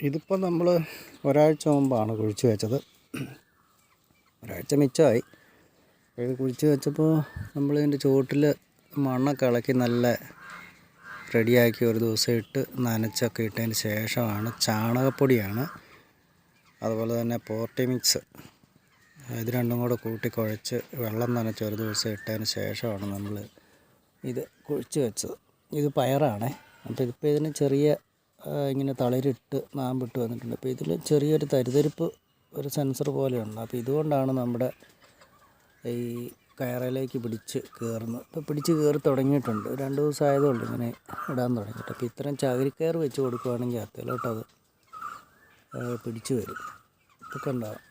ഇതിപ്പോൾ നമ്മൾ ഒരാഴ്ച മുമ്പാണ് കുഴിച്ച് വെച്ചത്. ഒരാഴ്ച മിച്ചമായി. ഇത് കുഴിച്ച് വെച്ചപ്പോൾ നമ്മൾ ഇതിന്റെ ചുവട്ടിൽ മണ്ണൊക്കെ ഇളക്കി നല്ല റെഡിയാക്കി ഒരു ദിവസം ഇട്ട് നനച്ചൊക്കെ ഇട്ടതിന് ശേഷമാണ് ചാണകപ്പൊടിയാണ്. അതുപോലെ തന്നെ പോർട്ടി മിക്സ്. ഇത് രണ്ടും കൂടെ കൂട്ടി കുഴച്ച് വെള്ളം നനച്ച് ഒരു ദിവസം ഇട്ടതിന് ശേഷമാണ് നമ്മൾ ഇത് കുഴിച്ച് വെച്ചത്. ഇത് പയറാണേ. അപ്പോൾ ഇതിപ്പോൾ ഇതിന് ചെറിയ ഇങ്ങനെ തളിരിട്ട് നാമ്പിട്ട് വന്നിട്ടുണ്ട്. അപ്പോൾ ഇതിൽ ചെറിയൊരു തരിതരിപ്പ് ഒരു സെൻസർ പോലെയുണ്ട്. അപ്പോൾ ഇതുകൊണ്ടാണ് നമ്മുടെ ഈ കയറിലേക്ക് പിടിച്ച് കയറുന്നത് ഇപ്പോൾ പിടിച്ച് കയറി തുടങ്ങിയിട്ടുണ്ട്. രണ്ട് ദിവസം ആയതുകൊണ്ട് ഇങ്ങനെ ഇടാൻ തുടങ്ങിയിട്ട്. അപ്പോൾ ഇത്തരം ചകിരിക്കയർ വെച്ച് കൊടുക്കുകയാണെങ്കിൽ അത് പിടിച്ച് വരും. ഇതൊക്കെ ഉണ്ടാവും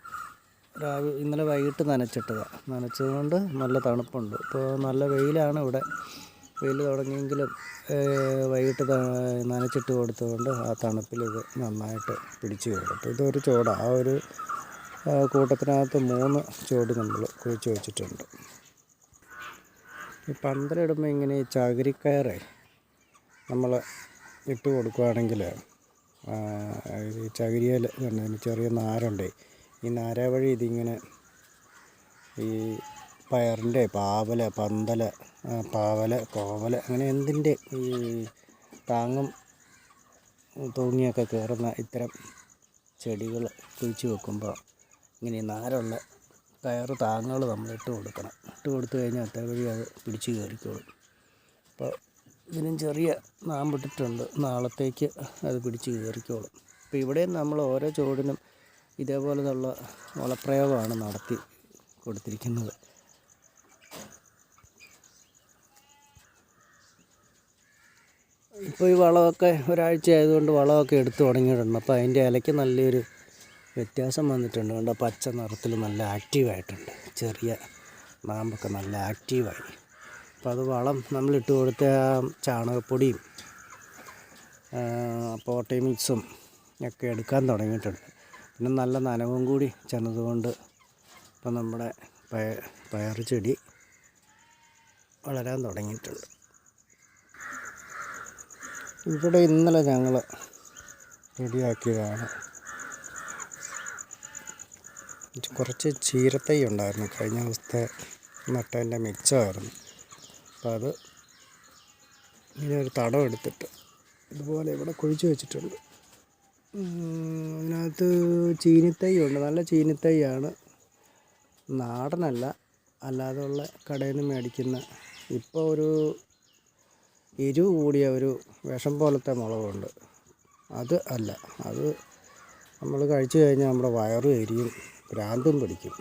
രാവിലെ ഇന്നലെ വൈകിട്ട് നനച്ചിട്ടതാണ് നനച്ചതുകൊണ്ട് നല്ല തണുപ്പുണ്ട്. ഇപ്പോൾ നല്ല വെയിലാണ് ഇവിടെ. വെയിൽ തുടങ്ങിയെങ്കിലും വൈകിട്ട് നനച്ചിട്ട് കൊടുത്തതുകൊണ്ട് ആ തണുപ്പിൽ ഇത് നന്നായിട്ട് പിടിച്ച് അപ്പോൾ ഇതൊരു ചുവട് ആ ഒരു കൂട്ടത്തിനകത്ത് മൂന്ന് ചുവട് നമ്മൾ കുഴിച്ച് വെച്ചിട്ടുണ്ട്. ഈ പന്തലിടുമ്പോൾ ഇങ്ങനെ ഈ ചകിരിക്കയറെ നമ്മൾ ഇട്ട് കൊടുക്കുകയാണെങ്കിൽ ചകിരിയിൽ ചെറിയ നാരുണ്ടേ. ഈ നാര വഴി ഇതിങ്ങനെ ഈ പയറിന്റെ പാവല പന്തല പാവൽ കോവല അങ്ങനെ എന്തിന്റെ ഈ താങ്ങും തൂങ്ങിയൊക്കെ കയറുന്ന ഇത്തരം ചെടികൾ കുഴിച്ച് വെക്കുമ്പോൾ ഇങ്ങനെ നാരുള്ള കയറ് താങ്ങുകൾ നമ്മൾ ഇട്ട് കൊടുക്കണം. ഇട്ട് കൊടുത്തു കഴിഞ്ഞാൽ അത്ര വഴി അത് പിടിച്ച് കയറിക്കോളും. അപ്പോൾ ഇതിനും ചെറിയ നാമ്പിട്ടിട്ടുണ്ട്. നാളത്തേക്ക് അത് പിടിച്ച് കയറിക്കോളും. അപ്പോൾ ഇവിടെയും നമ്മൾ ഓരോ ചുവടിനും ഇതേപോലെയുള്ള വളപ്രയോഗമാണ് നടത്തി കൊടുത്തിരിക്കുന്നത്. ഇപ്പോൾ ഈ വളമൊക്കെ ഒരാഴ്ച ആയതുകൊണ്ട് വളമൊക്കെ എടുത്തു തുടങ്ങിയിട്ടുണ്ട്. അപ്പോൾ അതിന്റെ ഇലയ്ക്ക് നല്ലൊരു വ്യത്യാസം വന്നിട്ടുണ്ട്. കണ്ടോ പച്ച നിറത്തിൽ നല്ല ആക്റ്റീവായിട്ടുണ്ട്. ചെറിയ നാമ്പൊക്കെ നല്ല ആക്റ്റീവായി. അപ്പോൾ അത് വളം നമ്മളിട്ട് കൊടുത്ത ചാണകപ്പൊടിയും പോട്ടമിക്സും ഒക്കെ എടുക്കാൻ തുടങ്ങിയിട്ടുണ്ട്. പിന്നെ നല്ല നനവും കൂടി ചെന്നതുകൊണ്ട് ഇപ്പം നമ്മുടെ പയർ ചെടി വളരാൻ തുടങ്ങിയിട്ടുണ്ട്. ഇവിടെ ഇന്നലെ ഞങ്ങൾ റെഡിയാക്കിയതാണ്. കുറച്ച് ചീരത്തൈ ഉണ്ടായിരുന്നു. കഴിഞ്ഞ ദിവസത്തെ നട്ടതിന്റെ മിച്ചമായിരുന്നു അപ്പോൾ അത് ഇങ്ങനെ ഒരു തടം എടുത്തിട്ട് ഇതുപോലെ ഇവിടെ കുഴിച്ച് വെച്ചിട്ടുണ്ട്. അതിനകത്ത് ചീനിത്തൈ ഉണ്ട്. നല്ല ചീനിത്തൈയാണ്. നാടനല്ല. അല്ലാതെ ഉള്ള കടയിൽ നിന്ന് മേടിക്കുന്ന ഇപ്പോൾ ഒരു എരിവ് കൂടിയ ഒരു വിഷം പോലത്തെ മുളകുണ്ട്. അത് അല്ല. അത് നമ്മൾ കഴിച്ചു കഴിഞ്ഞാൽ നമ്മുടെ വയറും എരിയും ഭ്രാന്തും പിടിക്കും.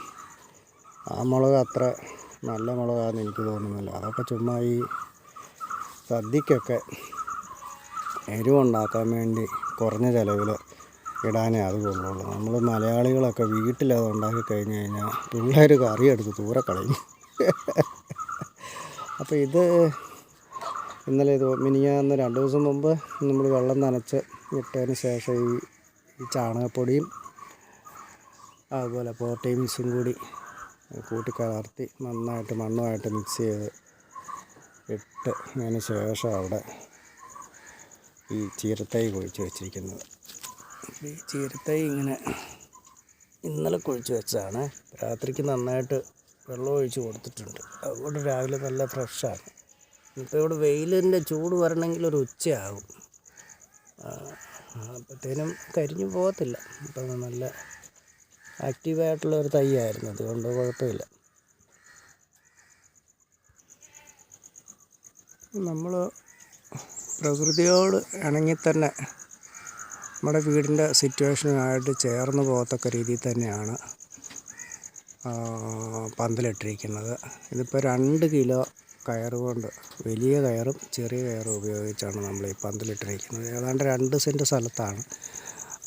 ആ മുളക് അത്ര നല്ല മുളകാണെന്ന് എനിക്ക് തോന്നുന്നില്ല. അതൊക്കെ ചുമ്മാ ഈ സദ്യക്കൊക്കെ എരിവുണ്ടാക്കാൻ വേണ്ടി കുറഞ്ഞ ചിലവിൽ ഇടാനേ അത് കൊള്ളുള്ളൂ നമ്മൾ മലയാളികളൊക്കെ വീട്ടിലത് ഉണ്ടാക്കി കഴിഞ്ഞ് കഴിഞ്ഞാൽ പിള്ളേർ കറിയെടുത്ത് ദൂരെ കളയും. അപ്പോൾ ഇത് ഇന്നലെ ഇത് മിനിഞ്ഞാന്ന് രണ്ട് ദിവസം മുമ്പ് നമ്മൾ വെള്ളം നനച്ച് ഇട്ടതിന് ശേഷം ഈ ചാണകപ്പൊടിയും അതുപോലെ പോട്ടീംസും കൂടി കൂട്ടി കലർത്തി നന്നായിട്ട് മണ്ണുമായിട്ട് മിക്സ് ചെയ്ത് ഇട്ട് അതിന് ശേഷം അവിടെ ഈ ചീരത്തൈ കുഴിച്ച് വെച്ചിരിക്കുന്നത്. ഈ ചീരത്തൈ ഇങ്ങനെ ഇന്നലെ കുഴിച്ച് വെച്ചതാണ്. രാത്രിക്ക് നന്നായിട്ട് വെള്ളം ഒഴിച്ച് കൊടുത്തിട്ടുണ്ട്. അതുകൊണ്ട് രാവിലെ നല്ല ഫ്രഷാണ്. ഇപ്പോൾ ഇവിടെ വെയിലിന്റെ ചൂട് വരണമെങ്കിൽ ഒരു ഉച്ചയാകും. അപ്പോഴത്തേനും കരിഞ്ഞു പോകത്തില്ല. അപ്പം നല്ല ആക്റ്റീവായിട്ടുള്ള ഒരു അതുകൊണ്ട് കുഴപ്പമില്ല. നമ്മൾ പ്രകൃതിയോട് ഇണങ്ങി തന്നെ നമ്മുടെ വീടിന്റെ സിറ്റുവേഷനുമായിട്ട് ചേർന്ന് പോകത്തക്ക രീതിയിൽ തന്നെയാണ് പന്തലിട്ടിരിക്കുന്നത്. ഇതിപ്പോൾ രണ്ട് കിലോ കയറ് കൊണ്ട് വലിയ കയറും ചെറിയ കയറും ഉപയോഗിച്ചാണ് നമ്മൾ ഈ പന്തലിട്ടിരിക്കുന്നത്. ഏതാണ്ട് രണ്ട് സെന്റ് സ്ഥലത്താണ്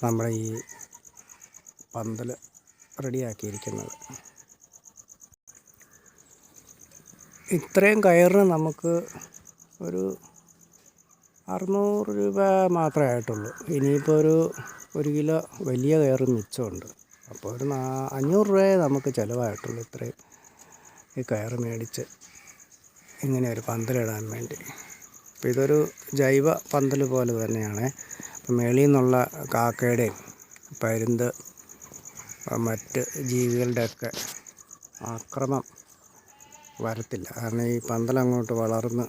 നമ്മുടെ ഈ പന്തൽ റെഡിയാക്കിയിരിക്കുന്നത്. ഇത്രയും കയറിന് നമുക്ക് ഒരു അറുന്നൂറ് രൂപ മാത്രമേ ആയിട്ടുള്ളൂ. ഇനിയിപ്പോൾ ഒരു ഒരു കിലോ വലിയ കയറ് മിച്ചമുണ്ട്. അപ്പോൾ ഒരു നാ അഞ്ഞൂറ് രൂപയെ നമുക്ക് ചിലവായിട്ടുള്ളൂ ഇത്രയും ഈ കയറ് മേടിച്ച്. ഇങ്ങനെ ഒരു പന്തലിടാൻ വേണ്ടി. അപ്പോൾ ഇതൊരു ജൈവ പന്തൽ പോലെ തന്നെയാണ്. അപ്പോൾ മേളിൽ നിന്നുള്ള കാക്കയുടെയും പരുന്ത് മറ്റ് ജീവികളുടെയൊക്കെ ആക്രമം വരത്തില്ല. കാരണം ഈ പന്തൽ അങ്ങോട്ട് വളർന്ന്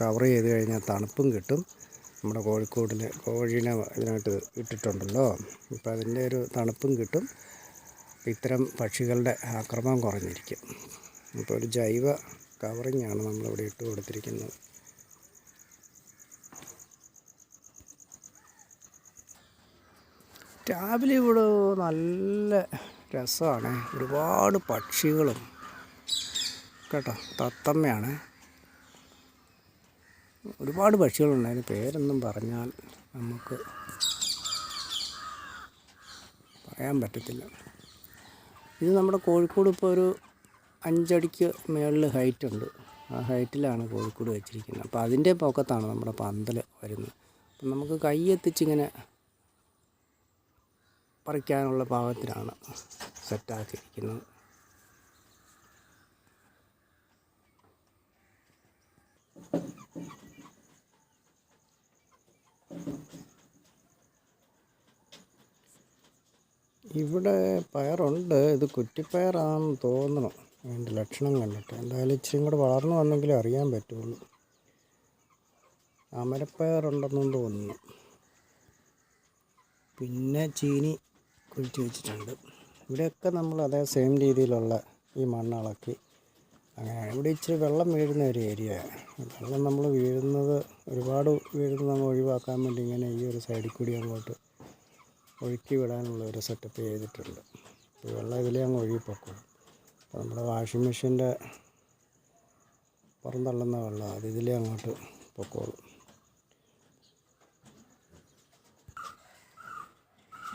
കവർ ചെയ്ത് കഴിഞ്ഞാൽ തണുപ്പും കിട്ടും. നമ്മുടെ കോഴിക്കോടിൽ കോഴീനെ ഇതിനായിട്ട് ഇട്ടിട്ടുണ്ടല്ലോ. ഇപ്പം അതിന്റെ ഒരു തണുപ്പും കിട്ടും. ഇത്തരം പക്ഷികളുടെ ആക്രമം കുറഞ്ഞിരിക്കും. അപ്പോൾ ഒരു ജൈവ കവറിങ്ങാണ് നമ്മളിവിടെ ഇട്ട് കൊടുത്തിരിക്കുന്നത്. രാവിലെ ഇവിടെ നല്ല രസമാണ്. ഒരുപാട് പക്ഷികളും കേട്ടോ തത്തമ്മയാണ്. ഒരുപാട് പക്ഷികളുണ്ട് അതിന് പേരൊന്നും പറഞ്ഞാൽ നമുക്ക് പറയാൻ പറ്റത്തില്ല. ഇത് നമ്മുടെ കോഴിക്കോട് ഇപ്പോൾ ഒരു അഞ്ചടിക്ക് മുകളിൽ ഹൈറ്റ് ഉണ്ട് ആ ഹൈറ്റിലാണ് കോഴിക്കോട് വെച്ചിരിക്കുന്നത്. അപ്പോൾ അതിന്റെ പൊക്കത്താണ് നമ്മുടെ പന്തൽ വരുന്നത്. അപ്പം നമുക്ക് കൈ എത്തിച്ചിങ്ങനെ പറിക്കാനുള്ള പാകത്തിലാണ് സെറ്റാക്കിയിരിക്കുന്നത്. ഇവിടെ പയറുണ്ട്. ഇത് കുറ്റിപ്പയറാണെന്ന് തോന്നണം അതിന്റെ ലക്ഷണം കണ്ടിട്ട്. എന്തായാലും ഇച്ചിരി കൂടെ വളർന്നു വന്നെങ്കിലും അറിയാൻ പറ്റുള്ളൂ. അമരപ്പയറുണ്ടെന്നും തോന്നുന്നു. പിന്നെ ചീനി കുഴിച്ച് വെച്ചിട്ടുണ്ട്. ഇവിടെയൊക്കെ നമ്മൾ അതേ സെയിം രീതിയിലുള്ള ഈ മണ്ണിളക്കി അങ്ങനെ ഇവിടെ ഇച്ചിരി വെള്ളം വീഴുന്ന ഒരു ഏരിയയാണ് വെള്ളം നമ്മൾ വീഴുന്നത് ഒരുപാട് വീഴുന്നത് നമ്മൾ ഒഴിവാക്കാൻ വേണ്ടി ഇങ്ങനെ ഈ ഒരു സൈഡിൽ കൂടി അങ്ങോട്ട് ഒഴുക്കി വിടാനുള്ള ഒരു സെറ്റപ്പ് ചെയ്തിട്ടുണ്ട്. വെള്ളം ഇതിലേ അങ്ങ് ഒഴുകിപ്പോക്കോളും. നമ്മുടെ വാഷിംഗ് മെഷീന്റെ പുറന്തള്ളുന്ന വെള്ളം അത് ഇതിലേ അങ്ങോട്ട് പൊക്കോളും.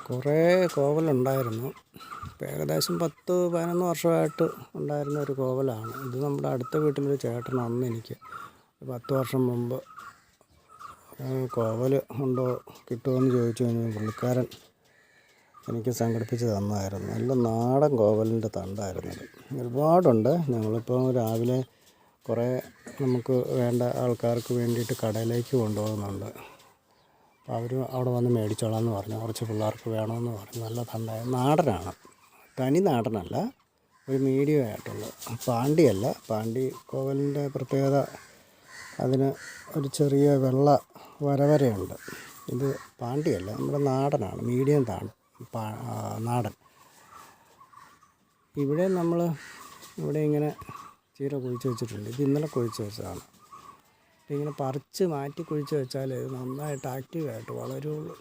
കുറേ കോവലുണ്ടായിരുന്നു. ഏകദേശം പത്ത് പതിനൊന്ന് വർഷമായിട്ട് ഉണ്ടായിരുന്ന ഒരു കോവലാണ്. ഇത് നമ്മുടെ അടുത്ത വീട്ടിലൊരു ചേട്ടൻ അന്ന് എനിക്ക് പത്ത് വർഷം മുമ്പ് കോവൽ ഉണ്ടോ കിട്ടുമോ എന്ന് ചോദിച്ചു കഴിഞ്ഞാൽ പുള്ളിക്കാരൻ എനിക്ക് സംഘടിപ്പിച്ച് തന്നായിരുന്നു നല്ല നാടൻ കോവലിന്റെ തണ്ടായിരുന്നു ഒരുപാടുണ്ട്. ഞങ്ങളിപ്പോൾ രാവിലെ കുറേ നമുക്ക് വേണ്ട ആൾക്കാർക്ക് വേണ്ടിയിട്ട് കടയിലേക്ക് കൊണ്ടുപോകുന്നുണ്ട്. അപ്പോൾ അവർ അവിടെ വന്ന് മേടിച്ചോളാം എന്ന് പറഞ്ഞു. കുറച്ച് പിള്ളേർക്ക് വേണമെന്ന് പറഞ്ഞു. നല്ല തണ്ടായ നാടനാണ്. തനി നാടനല്ല ഒരു മീഡിയം ആയിട്ടുള്ള പാണ്ടിയല്ല. പാണ്ടി കോവലിന്റെ പ്രത്യേകത അതിന് ഒരു ചെറിയ വെള്ള വരവരയുണ്ട്. ഇത് പാണ്ടിയല്ല നമ്മുടെ നാടനാണ്. മീഡിയം താണ്. നാടൻ. ഇവിടെ നമ്മൾ ഇവിടെ ഇങ്ങനെ ചീര കുഴിച്ച് വെച്ചിട്ടുണ്ട്. ഇത് ഇന്നലെ കുഴിച്ച് വെച്ചതാണ്. ഇങ്ങനെ പറിച്ച് മാറ്റി കുഴിച്ച് വെച്ചാൽ ഇത് നന്നായിട്ട് ആക്റ്റീവായിട്ട് വളരുള്ളൂ.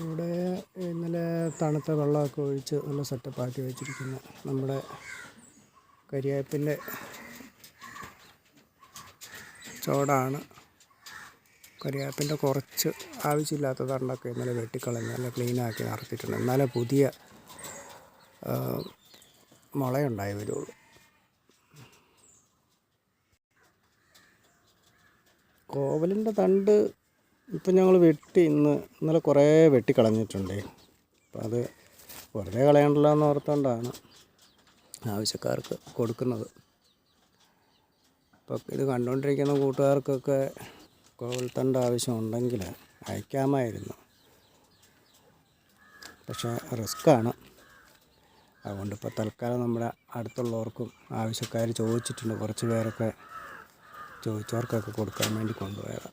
ഇവിടെ ഇന്നലെ തണുത്ത വെള്ളമൊക്കെ ഒഴിച്ച് നല്ല സെറ്റപ്പാക്കി വെച്ചിരിക്കുന്ന നമ്മുടെ കരിവേപ്പിന്റെ ചോടാണ്. കരിവേപ്പിന്റെ കുറച്ച് ആവശ്യമില്ലാത്ത തണ്ടൊക്കെ ഇന്നലെ വെട്ടിക്കളഞ്ഞ് നല്ല ക്ലീനാക്കി നടത്തിയിട്ടുണ്ട്. എന്നാലേ പുതിയ മുളയുണ്ടായി വരുള്ളൂ. കോവലിന്റെ തണ്ട് ഇപ്പം ഞങ്ങൾ വെട്ടി ഇന്ന് ഇന്നലെ കുറേ വെട്ടിക്കളഞ്ഞിട്ടുണ്ട്. അപ്പം അത് വെറുതെ കളയണ്ടല്ലോ എന്ന് ഓർത്തുകൊണ്ടാണ് ആവശ്യക്കാർക്ക് കൊടുക്കുന്നത്. ഇപ്പം ഇത് കണ്ടുകൊണ്ടിരിക്കുന്ന കൂട്ടുകാർക്കൊക്കെ കോവൽത്തണ്ട് ആവശ്യമുണ്ടെങ്കിൽ അയക്കാമായിരുന്നു. പക്ഷേ റിസ്ക്കാണ്. അതുകൊണ്ട് ഇപ്പോൾ തൽക്കാലം നമ്മുടെ അടുത്തുള്ളവർക്കും ആവശ്യക്കാർ ചോദിച്ചിട്ടുണ്ട്. കുറച്ച് പേരൊക്കെ ചോദിച്ചവർക്കൊക്കെ കൊടുക്കാൻ വേണ്ടി കൊണ്ടുപോയത്.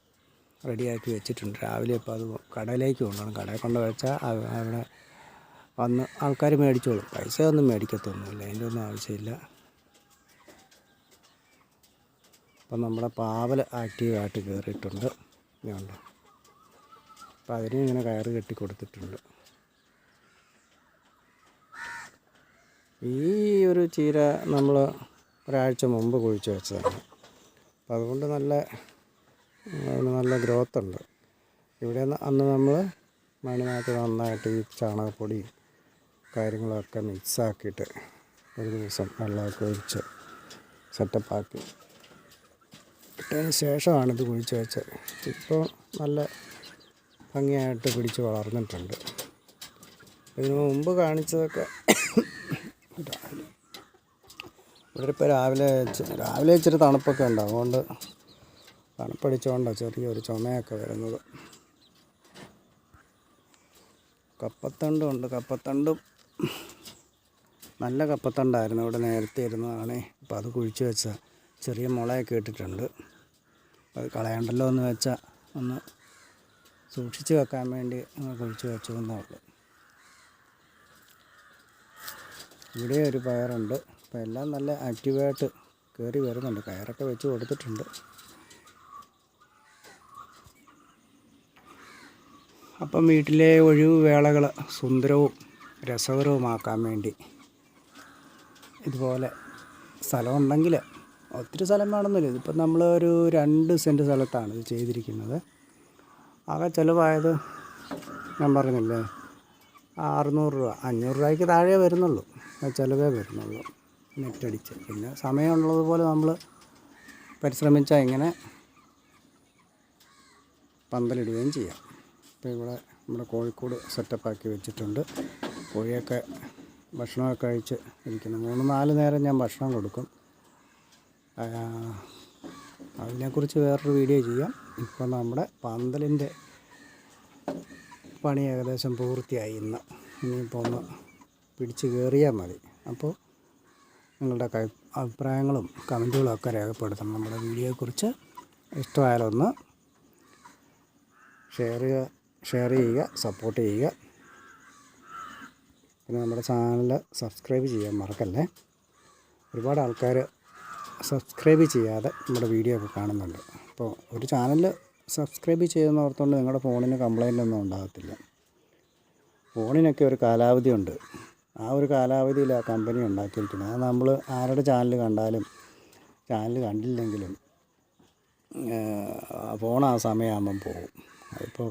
റെഡിയാക്കി വെച്ചിട്ടുണ്ട്. രാവിലെ ഇപ്പോൾ അത് കടയിലേക്ക് കൊണ്ടുപോകണം കടയിൽ കൊണ്ട് വെച്ചാൽ അവ- അവിടെ വന്ന് ആൾക്കാർ മേടിച്ചോളും. പൈസ ഒന്നും മേടിക്കത്തൊന്നുമില്ല. അതിന്റെ ഒന്നും ആവശ്യമില്ല. അപ്പം നമ്മുടെ പാവൽ ആക്റ്റീവായിട്ട് കയറിയിട്ടുണ്ട്. ഇതുണ്ട് അപ്പം അതിനെ ഇങ്ങനെ കയറ് കെട്ടി കൊടുത്തിട്ടുണ്ട്. ഈ ഒരു ചീര നമ്മൾ ഒരാഴ്ച മുമ്പ് കുഴിച്ച് വെച്ചതാണ്. അപ്പം അതുകൊണ്ട് നല്ല നല്ല ഗ്രോത്ത് ഉണ്ട്. ഇവിടെ അന്ന് നമ്മൾ മണ്ണിനകത്ത് നന്നായിട്ട് ഈ ചാണകപ്പൊടിയും കാര്യങ്ങളൊക്കെ മിക്സാക്കിയിട്ട് ഒരു ദിവസം വെള്ളമൊക്കെ ഒഴിച്ച് സെറ്റപ്പാക്കി ഇട്ടതിന് ശേഷമാണ് ഇത് കുഴിച്ച് വെച്ചത്. ഇപ്പോൾ നല്ല ഭംഗിയായിട്ട് പിടിച്ച് വളർന്നിട്ടുണ്ട്. ഇതിനു മുമ്പ് കാണിച്ചതൊക്കെ രാവിലെ ഇവിടെ ഇപ്പോൾ രാവിലെ രാവിലെ ഇച്ചിരി തണുപ്പൊക്കെ ഉണ്ട്. അതുകൊണ്ട് തണുപ്പടിച്ചുകൊണ്ടാണ് ചെറിയൊരു ചുമയൊക്കെ വരുന്നത്. കപ്പത്തണ്ടും ഉണ്ട്. കപ്പത്തണ്ടും നല്ല കപ്പത്തണ്ടായിരുന്നു. ഇവിടെ നേരത്തെ ഇരുന്നതാണേ. അപ്പോൾ അത് കുഴിച്ച് വെച്ച ചെറിയ മുളയൊക്കെ ഇട്ടിട്ടുണ്ട്. അത് കളയണ്ടല്ലോ എന്ന് വെച്ചാൽ ഒന്ന് സൂക്ഷിച്ച് വെക്കാൻ വേണ്ടി അങ്ങ് കുഴിച്ച് വെച്ചു എന്നേ ഉള്ളൂ. ഇവിടെ ഒരു പയറുണ്ട്. അപ്പോൾ എല്ലാം നല്ല ആക്റ്റീവായിട്ട് കയറി വരുന്നുണ്ട്. കയറൊക്കെ വെച്ച് കൊടുത്തിട്ടുണ്ട്. അപ്പം വീട്ടിലെ ഒഴിവ് വേളകൾ സുന്ദരവും രസകരവുമാക്കാൻ വേണ്ടി ഇതുപോലെ സ്ഥലമുണ്ടെങ്കിൽ ഒത്തിരി സ്ഥലം വേണമെന്നില്ല. ഇതിപ്പോൾ നമ്മൾ ഒരു രണ്ട് സെന്റ് സ്ഥലത്താണ് ഇത് ചെയ്തിരിക്കുന്നത്. ആകെ ചിലവായത് ഞാൻ പറഞ്ഞില്ലേ അറുന്നൂറ് രൂപ. അഞ്ഞൂറ് രൂപയ്ക്ക് താഴെ വരുന്നുള്ളൂ. ചിലവേ വരുന്നുള്ളൂ. നെറ്റടിച്ച് പിന്നെ സമയമുള്ളതുപോലെ നമ്മൾ പരിശ്രമിച്ചാൽ ഇങ്ങനെ പന്തലിടുകയും ചെയ്യാം. ഇപ്പോൾ ഇവിടെ നമ്മുടെ കോഴിക്കോട് സെറ്റപ്പാക്കി വെച്ചിട്ടുണ്ട്. കോഴിയൊക്കെ ഭക്ഷണമൊക്കെ കഴിച്ച് ഇരിക്കുന്നു. മൂന്ന് നാല് നേരം ഞാൻ ഭക്ഷണം കൊടുക്കും. അതിനെക്കുറിച്ച് വേറൊരു വീഡിയോ ചെയ്യാം. ഇപ്പോൾ നമ്മുടെ പന്തലിന്റെ പണി ഏകദേശം പൂർത്തിയായി ഇന്ന്. ഇനിയിപ്പോൾ ഒന്ന് പിടിച്ച് കയറിയാൽ മതി. അപ്പോൾ നിങ്ങളുടെ അഭിപ്രായങ്ങളും കമന്റുകളും ഒക്കെ രേഖപ്പെടുത്തണം. നമ്മുടെ വീഡിയോയെക്കുറിച്ച് ഇഷ്ടമായാലൊന്ന് ഷെയർ ചെയ്യുക ഷെയർ ചെയ്യുക സപ്പോർട്ട് ചെയ്യുക. പിന്നെ നമ്മുടെ ചാനൽ സബ്സ്ക്രൈബ് ചെയ്യാൻ മറക്കല്ലേ. ഒരുപാട് ആൾക്കാർ സബ്സ്ക്രൈബ് ചെയ്യാതെ നമ്മുടെ വീഡിയോ ഒക്കെ കാണുന്നുണ്ട്. അപ്പോൾ ഒരു ചാനൽ സബ്സ്ക്രൈബ് ചെയ്യുന്ന ഓർത്തുകൊണ്ട് നിങ്ങളുടെ ഫോണിന് കംപ്ലൈന്റ് ഒന്നും ഉണ്ടാകത്തില്ല. ഫോണിനൊക്കെ ഒരു കാലാവധി ഉണ്ട്. ആ ഒരു കാലാവധിയിൽ ആ കമ്പനി ഉണ്ടാക്കിയിരിക്കുന്നത്. അത് നമ്മൾ ആരുടെ ചാനൽ കണ്ടാലും ചാനൽ കണ്ടില്ലെങ്കിലും ഫോൺ ആ സമയമാകുമ്പം പോകും. അതിപ്പോൾ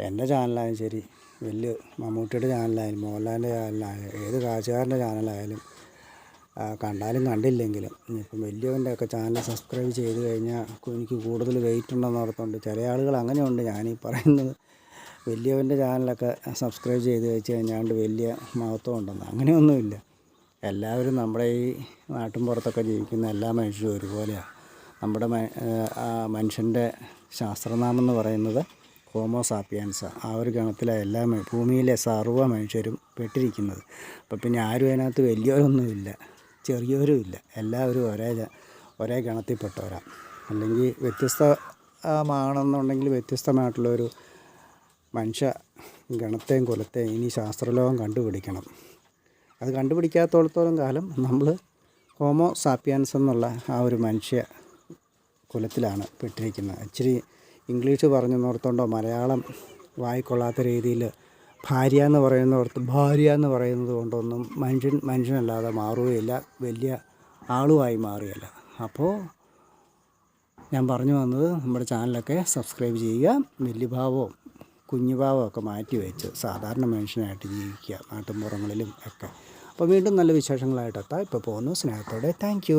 എന്റെ ചാനലായാലും ശരി വലിയ മമ്മൂട്ടിയുടെ ചാനലായാലും മോഹൻലാലിന്റെ ചാനലായാലും ഏത് കാശുകാരന്റെ ചാനലായാലും കണ്ടാലും കണ്ടില്ലെങ്കിലും. ഇപ്പം വലിയവന്റെ ഒക്കെ ചാനൽ സബ്സ്ക്രൈബ് ചെയ്ത് കഴിഞ്ഞാൽ എനിക്ക് കൂടുതൽ വെയിറ്റ് ഉണ്ടെന്ന് ഓർത്തുകൊണ്ട് ചില ആളുകൾ അങ്ങനെയുണ്ട്. ഞാനീ പറയുന്നത് വലിയവന്റെ ചാനലൊക്കെ സബ്സ്ക്രൈബ് ചെയ്ത് വെച്ച് കഴിഞ്ഞാണ്ട് വലിയ മഹത്വം ഉണ്ടെന്ന്. അങ്ങനെയൊന്നുമില്ല. എല്ലാവരും നമ്മുടെ ഈ നാട്ടിൻ പുറത്തൊക്കെ ജീവിക്കുന്ന എല്ലാ മനുഷ്യരും ഒരുപോലെയാണ് നമ്മുടെ മനുഷ്യന്റെ ശാസ്ത്രനാമം എന്ന് പറയുന്നത് ഹോമോ സാപ്പിയൻസ്. ആ ഒരു ഗണത്തിലാണ് എല്ലാ ഭൂമിയിലെ സർവ മനുഷ്യരും പെട്ടിരിക്കുന്നത്. അപ്പം പിന്നെ ആരും അതിനകത്ത് വലിയവരൊന്നുമില്ല. ചെറിയവരും ഇല്ല. എല്ലാവരും ഒരേ ഒരേ ഗണത്തിൽപ്പെട്ടവരാണ് അല്ലെങ്കിൽ വ്യത്യസ്തമാണെന്നുണ്ടെങ്കിൽ വ്യത്യസ്തമായിട്ടുള്ളൊരു മനുഷ്യ ഗണത്തെയും കുലത്തെയും ഇനി ശാസ്ത്രലോകം കണ്ടുപിടിക്കണം. അത് കണ്ടുപിടിക്കാത്തോളത്തോളം കാലം നമ്മൾ ഹോമോ സാപ്പിയൻസ് എന്നുള്ള ആ ഒരു മനുഷ്യ കുലത്തിലാണ് പെട്ടിരിക്കുന്നത്. ഇച്ചിരി ഇംഗ്ലീഷ് പറഞ്ഞു നോർത്തോണ്ടോ മലയാളം വായിക്കൊള്ളാത്ത രീതിയിൽ ഭാര്യ എന്ന് പറയുന്നോർത്ത് ഭാര്യ എന്ന് പറയുന്നത് കൊണ്ടൊന്നും മനുഷ്യൻ മനുഷ്യനല്ലാതെ മാറുകയില്ല. വലിയ ആളുമായി മാറുകയില്ല. അപ്പോൾ ഞാൻ പറഞ്ഞു വന്നത് നമ്മുടെ ചാനലൊക്കെ സബ്സ്ക്രൈബ് ചെയ്യുക വലിയ ഭാവവും കുഞ്ഞു ഭാവവും ഒക്കെ മാറ്റി വെച്ച് സാധാരണ മനുഷ്യനായിട്ട് ജീവിക്കുക നാട്ടിൻപുറങ്ങളിലും ഒക്കെ. അപ്പോൾ വീണ്ടും നല്ല വിശേഷങ്ങളായിട്ട് എത്താം. ഇപ്പോൾ പോകുന്നു. സ്നേഹത്തോടെ. താങ്ക്